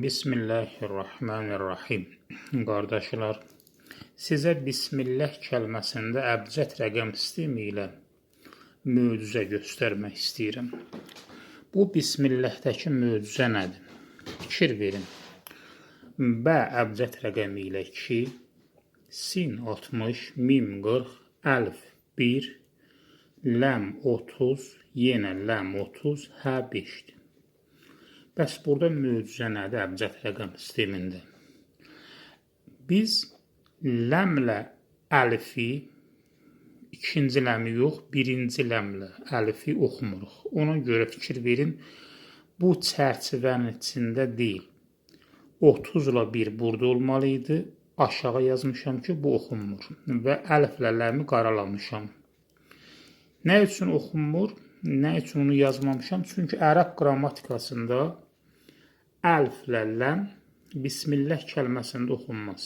Bismillahirrahmanirrahim. Qardaşlar, sizə Bismillah kəlməsində əbcət rəqəm sistemi ilə möcüzə göstərmək istəyirəm. Bu Bismillahdəki möcüzə nədir? Fikir verin. Bə əbcət rəqəmi ilə 2, sin 60, mim 40, əlf 1, ləm 30, yenə ləm 30, hə 5-dir. Bəs burada möcüzə nədir əbcət rəqəm sistemində? Biz ləmlə əlifi ikinci ləmi yox, birinci ləmlə əlifi oxumuruq. Ona görə fikir verin, bu çərçivənin içində deyil. 30 ilə 1 burada olmalı idi. Aşağı yazmışam ki, bu oxunmur və əliflə ləmi qaralamışam. Nə üçün oxunmur? Nə üçün onu yazmamışam? Çünki ərəb qrammatikasında əlflə ləm Bismillah kəlməsində oxunmaz.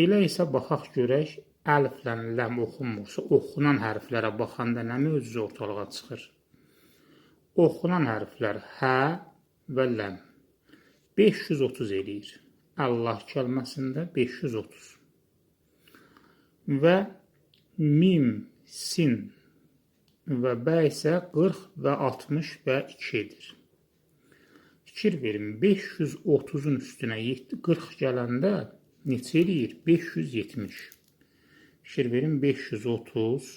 Elə isə baxaq görək, əlflə ləm oxunmursa, oxunan hərflərə baxanda nə mövzucu ortalığa çıxır? Oxunan hərflər hə və ləm 530 eləyir. Allah kəlməsində 530. Və mim, sin və bə isə 40 və 60 və 2 edir. Fikir verin, 530-un üstünə 40 gələndə neçə eləyir? 570. Fikir verin, 530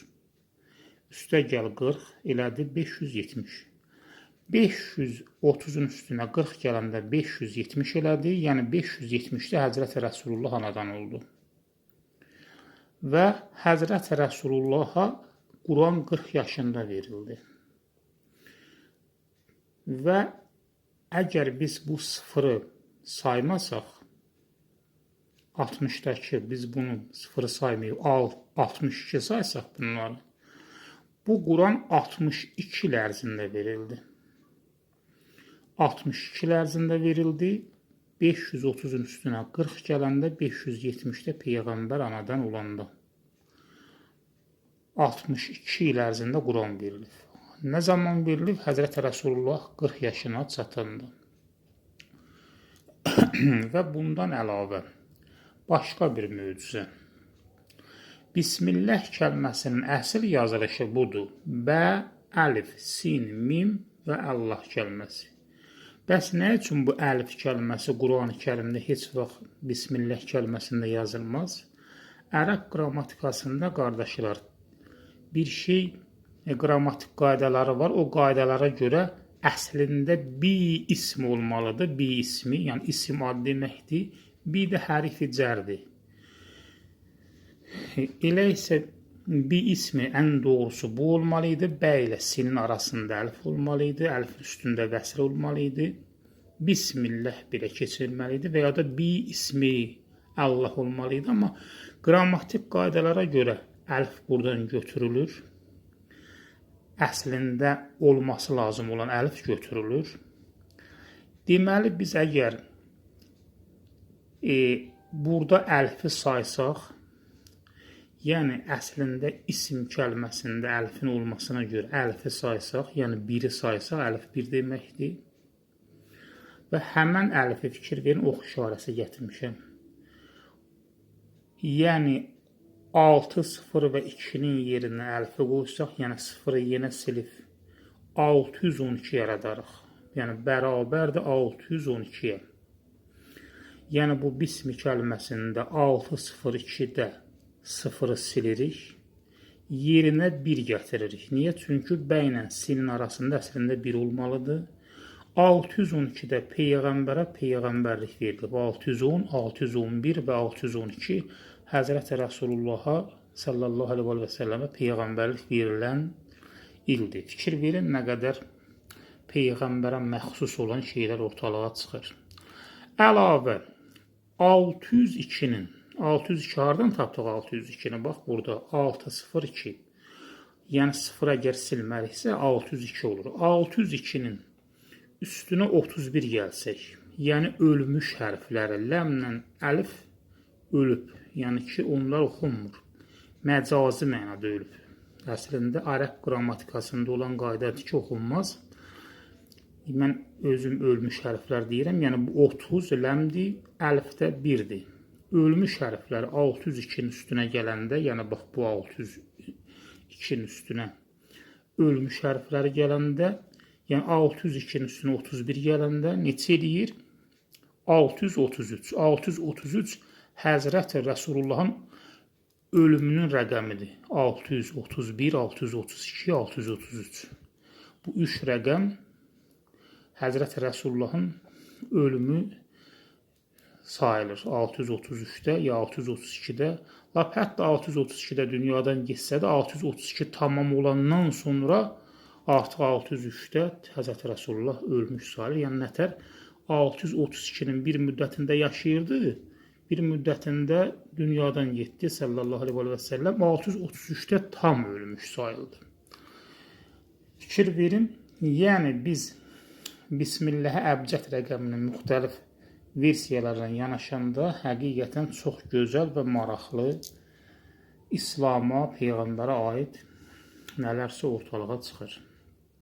üstə gəl 40 elədi 570. 530-un üstünə 40 gələndə 570 elədi, yəni 570-də Həzrət Rəsulullah anadan oldu. Və Həzrət Rəsulullaha Quran 40 yaşında verildi. Və əgər biz bu sıfırı saymasaq, 60-dakı biz bunu sıfırı saymayıb, 62 saysaq bunları, bu Quran 62 il ərzində verildi. 62 il ərzində verildi. 530-un üstünə 40 gələndə 570-də Peyğəmbər anadan olanda. 62 il ərzində Quran verilib. Nə zaman verilib? Həzrət Rəsulullah 40 yaşına çatanda. Və bundan əlavə başqa bir möcüzə. Bismillah kəlməsinin əsl yazılışı budur. Bə, əlif, sin, mim və Allah kəlməsi. Bəs nə üçün bu əlif kəlməsi Qurani Kərimdə heç vaxt Bismillah kəlməsində yazılmaz? Ərəb qrammatikasında qardaşlar bir şey e, qrammatik qaydaları var. O qaydalara görə əslində bi ismi olmalıdır. Bi ismi, yəni isim ad deməkdir. Bi də hərifi cərdir. Elə isə bi ismi ən doğrusu bu olmalı idi. Bə ilə sinin arasında əlif olmalı idi. Əlif üstündə qəsr olmalı idi. Bismillah belə keçirilməli idi və ya da bi ismi Allah olmalı idi. Amma qrammatik qaydalara görə əlif buradan götürülür. Əslində olması lazım olan əlif götürülür. Deməli biz əgər e, burada əlfi saysaq, Yəni əslində isim kəlməsində əlfin olmasına görə əlfi saysaq, yəni biri saysaq, əlif bir deməkdir. Və həmən əlfi fikir verin, ox işarəsi gətirmişəm. Yəni 6 0 və 2-nin yerinə əlfi yəni 0-ı yenə silib 612 yaradarıq. Yəni bərabərdir 612-yə. Yəni bu bismi kəlməsində 602-də sıfırı silirik. Yerinə 1 gətiririk. Niyə? Çünki bə ilə sinin arasında əslində 1 olmalıdır. 612-də Peyğəmbərə Peyğəmbərlik verilib. 610, 611 və 612 Həzrət Rəsulullaha sallallahu aleyhi və səlləmə Peyğəmbərlik verilən ildir. Fikir verin nə qədər Peyğəmbərə məxsus olan şeylər ortalığa çıxır. Əlavə 602-nin 602 hardan tapdıq 602-ni? Bax burada 602. Yəni 0 əgər silməriksə 602 olur. 602-nin üstünə 31 gəlsək, yəni ölmüş hərfləri ləmlə əlif ölüb. Yəni ki, onlar oxunmur. Məcazi mənada ölüb. Əslində ərəb qrammatikasında olan qaydadır ki, oxunmaz. Mən özüm ölmüş hərflər deyirəm. Yəni bu 30 ləmdir, əlifdə 1-dir. Ölmüş hərflər 602-nin üstünə gələndə, yəni bax bu 602-nin üstünə ölmüş hərfləri gələndə, yəni 602-nin üstünə 31 gələndə neçə eləyir? 633. 633 Həzrət Rəsulullahın ölümünün rəqəmidir. 631, 632, 633. Bu üç rəqəm Həzrət Rəsulullahın ölümü sayılır. 633-də ya 632-də, lap hətta 632-də dünyadan getsə də 632 tamam olandan sonra artıq 603-də Həzrət Rəsulullah ölmüş sayılır. Yəni nətər 632-nin bir müddətində yaşayırdı, bir müddətində dünyadan getdi sallallahu əleyhi və səlləm 633-də tam ölmüş sayıldı. Fikir verin, yəni biz Bismillah əbcət rəqəminin müxtəlif versiyalarla yanaşanda həqiqətən çox gözəl və maraqlı İslam'a, peyğəmbərə aid nələrsə ortalığa çıxır.